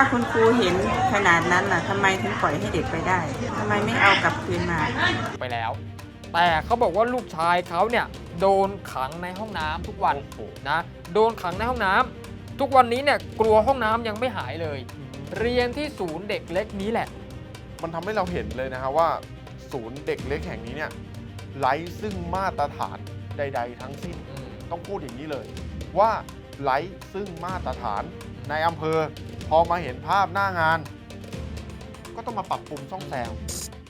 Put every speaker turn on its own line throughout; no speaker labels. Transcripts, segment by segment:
ถ้าคุณครูเห็นขนาดนั้นน่ะทำไมถึงปล่อยให้เด็กไปได้ทำไมไม่เอากลับคืนมา
ไปแล้ว แต่เขาบอกว่าลูกชายเขาเนี่ยโดนขังในห้องน้ำทุกวันนะโดนขังในห้องน้ำทุกวันนี้เนี่ยกลัวห้องน้ำยังไม่หายเลย เรียนที่ศูนย์เด็กเล็กนี้แหละ
มันทำให้เราเห็นเลยนะฮะว่า ศูนย์เด็กเล็กแห่งนี้เนี่ยไร้ซึ่งมาตรฐานใด ๆ ทั้งสิ้นต้องพูดอย่างนี้เลย ว่าไร้ซึ่งมาตรฐานในอำเภอ พอมาเห็นภาพหน้างาน ก็ต้องมาปรับปรุงซ่อมแซม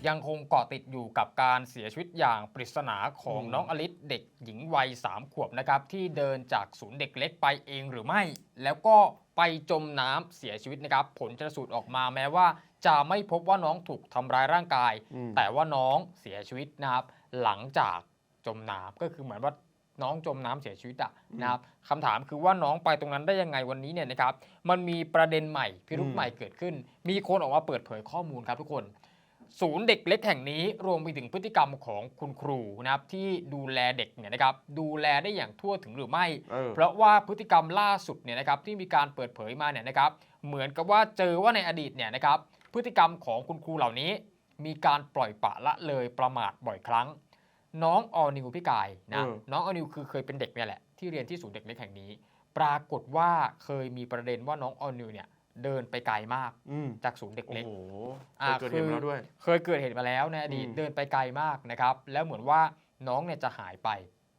ยังคงเกาะติดอยู่กับการเสียชีวิตอย่างปริศนาของ
อืม
น้องอลิสเด็กหญิงวัย 3 ขวบนะครับ ที่เดินจากศูนย์เด็กเล็กไปเองหรือไม่ แล้วก็ไปจมน้ำเสียชีวิตนะครับ ผลชนสูตรออกมาแม้ว่า จะไม่พบว่าน้องถูกทำร้ายร่างกาย
อืม
แต่ว่าน้องเสียชีวิตนะครับ หลังจากจมน้ำก็คือเหมือนว่า น้องจมน้ำเสียชีวิตอะนะครับคำถามคือว่าน้องไปตรงนั้นได้ยังไงวันนี้เนี่ยนะครับ มันมีประเด็นใหม่พิรุธ
อืม
ใหม่เกิดขึ้น มีคนออกมาเปิดเผยข้อมูลครับทุกคน ศูนย์เด็กเล็กแห่งนี้รวมไปถึงพฤติกรรมของคุณครูนะครับที่ดูแลเด็กเนี่ยนะครับดูแลได้อย่างทั่วถึงหรือไม่
เออ
เพราะว่าพฤติกรรมล่าสุดเนี่ยนะครับที่มีการเปิดเผยมาเนี่ยนะครับเหมือนกับว่าเจอว่าในอดีตเนี่ยนะครับพฤติกรรมของคุณครูเหล่านี้ มีการปล่อยปละละเลยประมาทบ่อยครั้ง น้องออนิวพี่กายนะ
เออ
น้องออนิวคือเคยเป็นเด็กเนี่ยแหละที่เรียนที่ศูนย์เด็กเล็กแห่งนี้ ปรากฏว่าเคยมีประเด็นว่าน้องออนิวเนี่ยเดินไปไกลมาก
อืม
จากศูนย์เด็ก
โอ้
เล็ก
โห
อ่า
เคยเกิดเหตุมาแล้วด้วย
เคยเกิดเหตุมาแล้วในอดีต
อืม
เดินไปไกลมากนะครับ แล้วเหมือนว่าน้องเนี่ยจะหายไป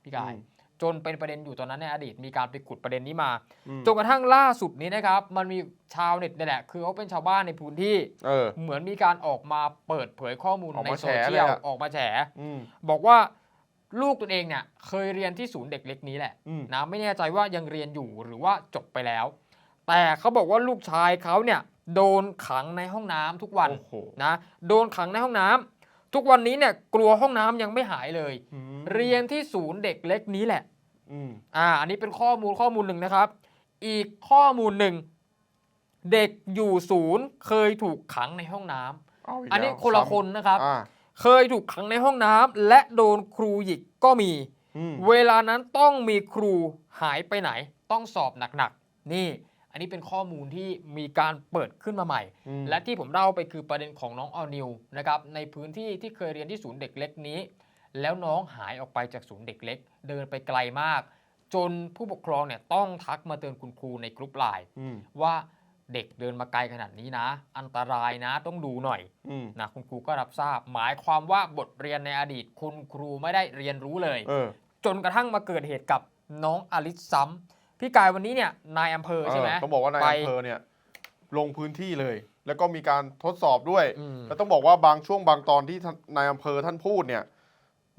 พี่กาย
อืม
จนเป็นประเด็นอยู่ตอนนั้นในอดีตมีการไปขุดประเด็นนี้มา
อืม
จนกระทั่งล่าสุดนี้นะครับ มันมีชาวเน็ตนี่แหละ คือเขาเป็นชาวบ้านในพื้นที่
เออ
เหมือนมีการออกมาเปิดเผยข้อมูล
ออก
ใน
มา
โซ
แฉ
เชี
เลย
ยล
อะ
ออกมาแฉ
อืม
บอกว่าลูกตัวเองเนี่ยเคยเรียนที่ศูนย์เด็กเล็กนี้แหละ
อืม
นะไม่แน่ใจว่ายังเรียนอยู่หรือว่าจบไปแล้ว แต่เขาบอกว่าลูกชายเขาเนี่ยโดนขังในห้องน้ำทุกวัน
โอ้โห
นะโดนขังในห้องน้ำ ทุกวันนี้เนี่ยกลัวห้องน้ำยังไม่หายเลย
อืม
เรียนที่ศูนย์เด็กเล็กนี้แหละ
อืม
อ่า อันนี้เป็นข้อมูลข้อมูลหนึ่งนะครับ อีกข้อมูลหนึ่ง เด็กอยู่ศูนย์เคยถูกขังในห้องน้ำ
เอาก
อันนี้
แล้ว
คนละ
ซ้ำ
คนนะครับ
อ่า
เคยถูกขังในห้องน้ำและโดนครูหยิกก็มี
อืม
เวลานั้นต้องมีครูหายไปไหน ต้องสอบหนักๆ นี่ อันนี้เป็นข้อมูลที่มีการเปิดขึ้นมาใหม่
อืม
และที่ผมเล่าไปคือประเด็นของน้องออนิวนะครับในพื้นที่ที่เคยเรียนที่ศูนย์เด็กเล็กนี้ แล้วน้องหายออกไปจากศูนย์เด็กเล็ก เดินไปไกลมาก จนผู้ปกครองเนี่ยต้องทักมาเตือนคุณครูในกลุ่มไลน์
อืม
ว่าเด็กเดินมาไกลขนาดนี้นะ อันตรายนะต้องดูหน่อย
อืม
นะคุณครูก็รับทราบ หมายความว่าบทเรียนในอดีตคุณครูไม่ได้เรียนรู้เลย
เออ
จนกระทั่งมาเกิดเหตุกับน้องอลิซซ้ำ พี่กายวันนี้เนี่ยนายอำเภอใช่ไหม
เออต้องบอกว่านาย
ไป
อำเภอเนี่ยลงพื้นที่เลย แล้วก็มีการทดสอบด้วย
อืม
แล้วต้องบอกว่าบางช่วงบางตอนที่ท่านนายอำเภอท่านพูดเนี่ย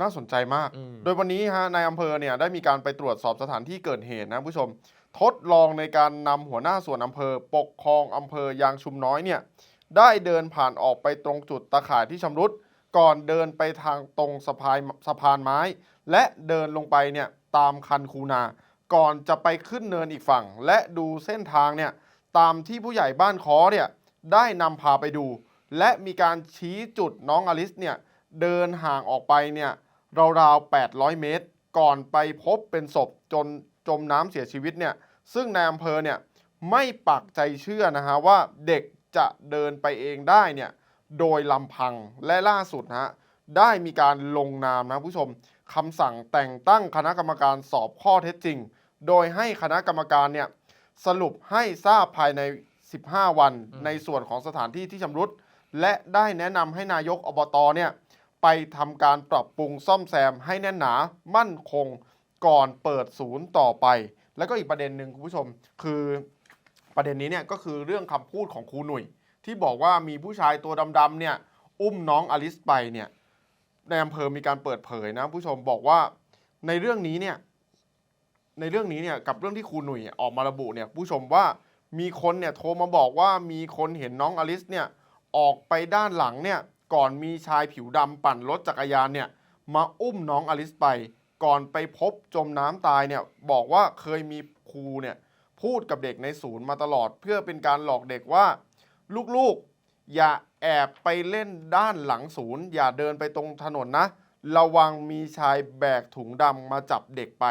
น่าสนใจมาก
อืม
โดยวันนี้ฮะนายอำเภอเนี่ยได้มีการไปตรวจสอบสถานที่เกิดเหตุนะผู้ชม ทดลองในการนำหัวหน้าส่วนอำเภอ ปกครองอำเภอยางชุมน้อยเนี่ยได้เดินผ่านออกไปตรงจุดตะข่ายที่ชำรุด ก่อนเดินไปทางตรงสะพายสะพานไม้ และเดินลงไปเนี่ยตามคันคูนา ก่อนจะไปขึ้นเนินอีกฝั่ง และดูเส้นทางเนี่ยตามที่ผู้ใหญ่บ้านคอเนี่ยได้นำพาไปดู และมีการชี้จุดน้องอลิสเนี่ยเดินห่างออกไปเนี่ยราวๆ 800 เมตร ก่อนไปพบเป็นศพจนจมน้ำเสียชีวิตเนี่ยซึ่งนายอำเภอเนี่ยไม่ปักใจเชื่อนะฮะว่าเด็กจะเดินไปเองได้เนี่ยโดยลำพังและล่าสุดนะฮะได้มีการลงนามนะผู้ชมคำสั่งแต่งตั้งคณะกรรมการสอบข้อเท็จจริง โดยให้คณะกรรมการเนี่ยสรุปให้ทราบภายใน 15 วัน
อืม
ในส่วนของสถานที่ที่ชำรุด และได้แนะนำให้นายกอบตเนี่ยไปทำการปรับปรุงซ่อมแซมให้แน่นหนามั่นคงก่อนเปิดศูนย์ต่อไป แล้วก็อีกประเด็นหนึ่งคุณผู้ชม คือประเด็นนี้เนี่ยก็คือเรื่องคำพูดของครูหนุ่ย ที่บอกว่ามีผู้ชายตัวดำๆเนี่ยอุ้มน้องอลิสไปเนี่ยในอำเภอมีการเปิดเผยนะผู้ชมบอกว่าในเรื่องนี้เนี่ย ในเรื่องนี้เนี่ยกับเรื่องที่ครูหนุ่ยออกมาระบุเนี่ยผู้ชมว่ามีคนเนี่ยโทรมาบอกว่ามีคนเห็นน้องอลิสเนี่ยออกไปด้านหลังเนี่ยก่อนมีชายผิวดำปั่นรถจักรยานเนี่ยมาอุ้มน้องอลิสไป ก่อนไปพบจมน้ำตายเนี่ยบอกว่าเคยมีครูเนี่ยพูดกับเด็กในศูนย์มาตลอด เพื่อเป็นการหลอกเด็กว่า ลูกๆ อย่าแอบไปเล่นด้านหลังศูนย์ อย่าเดินไปตรงถนนนะ ระวังมีชายแบกถุงดำมาจับเด็กไป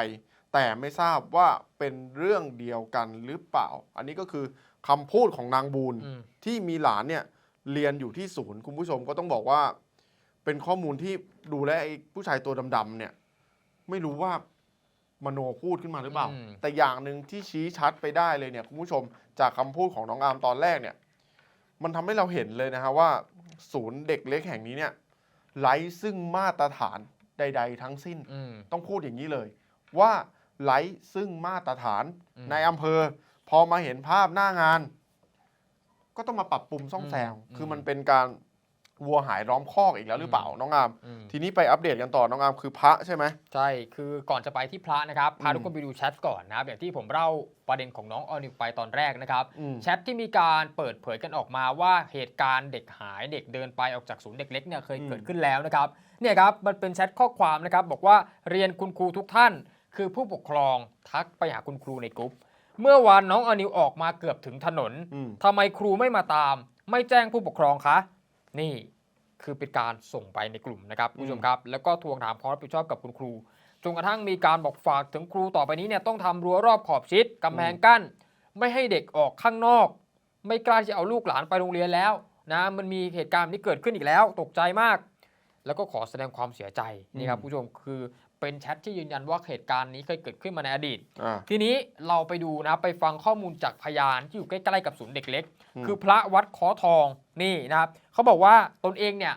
แต่ไม่ทราบว่าเป็นเรื่องเดียวกันหรือเปล่า อันนี้ก็คือคำพูดของนางบูน
อืม
ที่มีหลานเนี่ยเรียนอยู่ที่ศูนย์ คุณผู้ชมก็ต้องบอกว่า เป็นข้อมูลที่ดูแลวไอ้ผู้ชายตัวดำๆเนี่ย ไม่รู้ว่ามโนพูดขึ้นมาหรือเปล่า
อืม
แต่อย่างหนึ่งที่ชี้ชัดไปได้เลยเนี่ยคุณผู้ชมจากคำพูดของน้องอาร์มตอนแรกเนี่ย มันทำให้เราเห็นเลยนะฮะว่า ศูนย์เด็กเล็กแห่งนี้เนี่ยไร้ซึ่งมาตรฐานใด ๆ ทั้งสิ้น
อืม
ต้องพูดอย่างนี้เลย ว่า ไร้ซึ่งมาตรฐาน
อืม
ในอำเภอ พอมาเห็นภาพหน้างาน ก็ต้องมาปรับปรุงซ่อมแซม
อืม
คือมันเป็นการวัวหายล้อมคอกอีกแล้วหรือเปล่า
อืม
น้องอาม
อืม
ทีนี้ไปอัปเดตกันต่อน้องอามคือพระใช่ไหม
ใช่ คือก่อนจะไปที่พระนะครับพา
อืม
ทุกคนไปดูแชทก่อนนะครับ อย่างที่ผมเล่าประเด็นของน้องออนิวไปตอนแรกนะครับ
อืม
แชทที่มีการเปิดเผยกันออกมาว่าเหตุการณ์เด็กหายเด็กเดินไปออกจากศูนย์เด็กเล็กเนี่ยเคย
อืม
เกิดขึ้นแล้วนะครับ เนี่ยครับมันเป็นแชทข้อความนะครับบอกว่าเรียนคุณครูทุกท่าน คือผู้ปกครองทักไปหาคุณครูในกลุ่มเมื่อวานน้องออนิวออกมาเกือบถึงถนน
อืม
ทำไมครูไม่มาตาม ไม่แจ้งผู้ปกครองคะ นี่คือเป็นการส่งไปในกลุ่มนะครับคุณผู้ชมครับ แล้วก็ทวงถามความรับผิดชอบกับคุณครูจนกระทั่งมีการบอกฝากถึงครูต่อไปนี้เนี่ยต้องทำรั้วรอบขอบชิดกำแพงกั้น ไม่ให้เด็กออกข้างนอก ไม่กล้าที่จะเอาลูกหลานไปโรงเรียนแล้วนะมันมีเหตุการณ์แบบนี้เกิดขึ้นอีกแล้ว ตกใจมาก แล้วก็ขอแสดงความเสียใจนี่ครับ
อืม
คุณผู้ชมคือ เป็นแชทที่ยืนยันว่าเหตุการณ์นี้เคยเกิดขึ้นมาในอดีต
อ่า
ทีนี้เราไปดูนะไปฟังข้อมูลจากพยานที่อยู่ใกล้ๆกับศูนย์เด็กเล็ก
อืม
คือพระวัดคอทองนี่นะครับเขาบอกว่าตนเองเนี่ย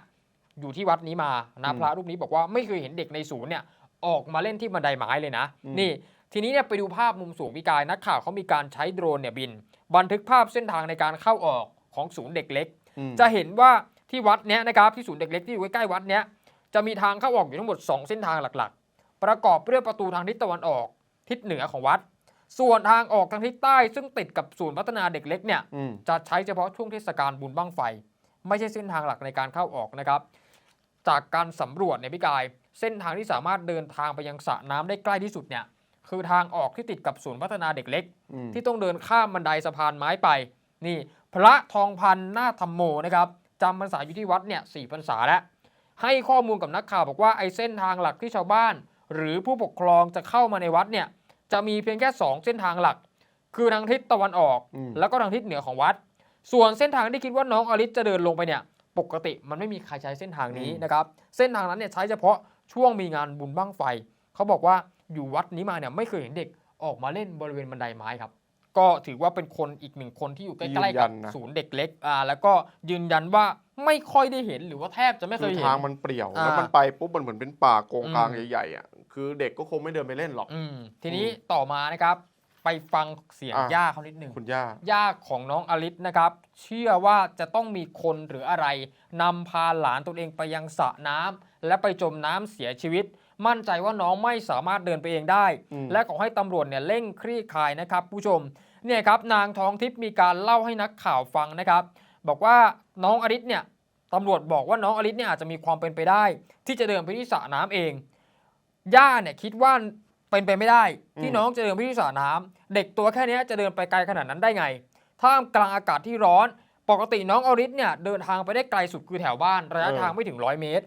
อยู่ที่วัดนี้มานะพระรูปนี้บอกว่าไม่เคยเห็นเด็กในศูนย์เนี่ยออกมาเล่นที่บันไดไม้เลยนะนี่ ทีนี้เนี่ยไปดูภาพมุมสูงวิกายนักข่าวเขามีการใช้โดรนเนี่ยบิน บันทึกภาพเส้นทางในการเข้าออกของศูนย์เด็กเล็ก
อืม
จะเห็นว่าที่วัดเนี้ยนะครับที่ศูนย์เด็กเล็กที่อยู่ใกล้ๆวัดเนี้ยจะมีทางเข้าออกอยู่ทั้งหมด 2 เส้นทางหลักๆ ประกอบด้วยประตูทางทิศตะวันออก ทิศเหนือของวัด ส่วนทางออกทางทิศใต้ซึ่งติดกับศูนย์พัฒนาเด็กเล็กเนี่ย
อืม
จะใช้เฉพาะช่วงเทศกาลบุญบั้งไฟ ไม่ใช่เส้นทางหลักในการเข้าออกนะครับ จากการสำรวจเนี่ยพี่กาย เส้นทางที่สามารถเดินทางไปยังสระน้ำได้ใกล้ที่สุดเนี่ยคือทางออกที่ติดกับศูนย์พัฒนาเด็กเล็ก
อืม
ที่ต้องเดินข้ามบันไดสะพานไม้ไป นี่ พระทองพันธ์นาคธรรมโมนะครับจำพรรษาอยู่ที่วัดเนี่ยสี่พรรษาแล้ว ให้ข้อมูลกับนักข่าวบอกว่าไอ้เส้นทางหลักที่ชาวบ้าน หรือผู้ปกครองจะเข้ามาในวัดเนี่ยจะมีเพียงแค่ 2 เส้นทางหลัก คือทางทิศตะวันออก
อืม
แล้วก็ทางทิศเหนือของวัด ส่วนเส้นทางที่คิดว่าน้องอลิสจะเดินลงไปเนี่ยปกติมันไม่มีใครใช้เส้นทางนี้นะครับเส้นทางนั้นเนี่ยใช้เฉพาะช่วงมีงานบุญบั้งไฟ เขาบอกว่าอยู่วัดนี้มาเนี่ยไม่เคยเห็นเด็กออกมาเล่นบริเวณบันไดไม้ครับ ก็ถือว่าเป็นคนอีกหนึ่งคนที่อยู่ใก
ยื
ล้
น
ๆ
ยั
กับ
นนะ
ศูนย์เด็กเล็กอ่าแล้วก็ยืนยันว่าไม่ค่อยได้เห็นหรือว่าแทบจะไม่เค
คื
ย
อ
เห็น
ทางมันเปรี่ยว
อ่า
แล้วมันไปปุ๊บมันเหมือนเป็นป่าโกงกลาง
อืม
ใหญ่ๆอะ คือเด็กก็คงไม่เดินไปเล่นหรอก
อืมทีนี้ต่อมานะครับ ไปฟังเสียง
อะ
ย่าเขานิดหนึ่ง
คุณย่า
ย่าของน้องอลิสนะครับ เชื่อว่าจะต้องมีคนหรืออะไรนำพาหลานตนเองไปยังสระน้ำและไปจมน้ำเสียชีวิต มั่นใจว่าน้องไม่สามารถเดินไปเองได้
อืม
และขอให้ตำรวจเนี่ยเร่งคลี่คลายนะครับผู้ชมเนี่ยครับนางทองทิพย์มีการเล่าให้นักข่าวฟังนะครับ บอกว่าน้องอลิสเนี่ยตำรวจบอกว่าน้องอลิสเนี่ยอาจจะมีความเป็นไปได้ ที่จะเดินไปที่สระน้ำเอง ย่าเนี่ยคิดว่าเป็นไปไม่ได้ ที่
อืม
น้องจะเดินไปที่สระน้ำเด็กตัวแค่เนี้ยจะเดินไปไกลขนาดนั้นได้ไงท่ามกลางอากาศที่ร้อน ปกติน้องอริสเนี่ยเดินทางไปได้ไกลสุดคือแถวบ้านระยะ
เออ
ทางไม่ถึง100เมตร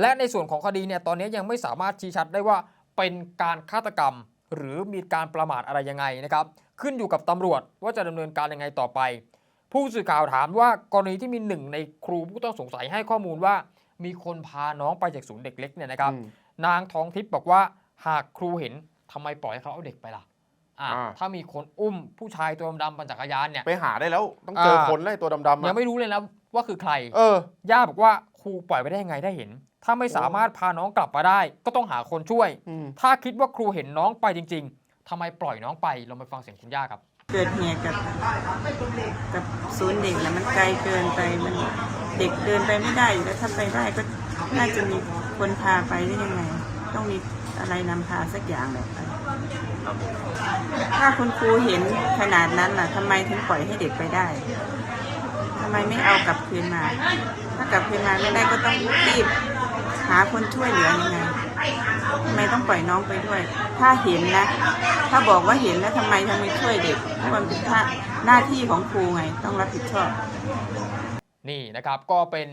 และในส่วนของคดีเนี่ยตอนนี้ยังไม่สามารถชี้ชัดได้ว่าเป็นการฆาตกรรม หรือมีการประมาทอะไรยังไงนะครับขึ้นอยู่กับตำรวจว่าจะดำเนินการยังไงต่อไป ผู้สื่อข่าวถามว่ากรณีที่มีหนึ่งในครูผู้ต้องสงสัยให้ข้อมูลว่า มีคนพาน้องไปจากศูนย์เด็กเล็กเนี่ยนะครับ
อืม
นางทองทิพย์บอกว่าหากครูเห็นทำไมปล่อยให้เขาเอาเด็กไปล่ะอะ
อ่า
ถ้ามีคนอุ้มผู้ชายตัวดำๆปั่นจักรยานเนี่ย
ไปหาได้แล้วต้องเจอ
อ่า
คนไล่ตัวดำๆ
ยั
อะ
งไม่รู้เลยนะว่าคือใคร
เออ
ย่าบอกว่าครูปล่อยไปได้ยังไงได้เห็น ถ้าไม่สามารถพาน้องกลับมาได้ ก็ต้องหาคนช่วย
อืม
ถ้าคิดว่าครูเห็นน้องไปจริง ๆทำไมปล่อยน้องไปเราไปฟังเสียงคุณย่าครับ
เกิดเหตุกับกับศูนย์เด็กแล้วมันไกลเกินไปมันเด็กเดินไปไม่ได้อยู่แล้วถ้าไปได้ก็ น่าจะมีคนพาไปได้ยังไง ต้องมีอะไรนำพาสักอย่างแหละไปถ้าคุณครูเห็นขนาดนั้นล่ะทำไมถึงปล่อยให้เด็กไปได้ทำไมไม่เอากลับคืนมา ถ้ากลับคืนมาไม่ได้ก็ต้องรีบหาคนช่วยเหลือยังไงทำไมต้องปล่อยน้องไปด้วย ถ้าเห็นนะ ถ้าบอกว่าเห็นแล้วทำไมทำไมช่วยเด็กเพราะมันเป็นหน้าที่ของครูไง ต้องรับผิดชอบ
นี่นะครับก็เป็น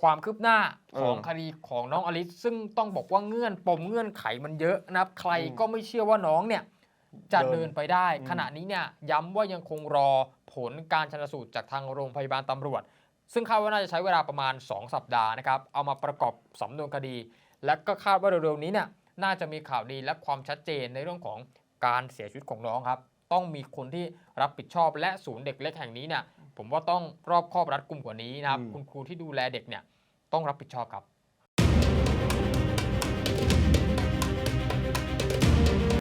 ความคืบหน้าของ
เออ
คดีของน้องอลิสซึ่งต้องบอกว่าเงื่อนปมเงื่อนไขมันเยอะนะครับ ใคร
อืม
ก็ไม่เชื่อว่าน้องเนี่ยจะ
เดิน
เดินไปได้
อืม
ขณะนี้เนี่ยย้ำว่ายังคงรอผลการชันสูตรจากทางโรงพยาบาลตำรวจ ซึ่งคาดว่าน่าจะใช้เวลาประมาณ 2 สัปดาห์นะครับเอามาประกอบสำนวนคดี และก็คาดว่าเร็วๆนี้เนี่ยน่าจะมีข่าวดีและความชัดเจนในเรื่องของการเสียชีวิตของน้องครับ ต้องมีคนที่รับผิดชอบและศูนย์เด็กเล็กแห่งนี้เนี่ย ผมว่าต้องรอบคอบรัดกุมกว่านี้นะครับ
อืม
คุณครูที่ดูแลเด็กเนี่ยต้องรับผิดชอบครับ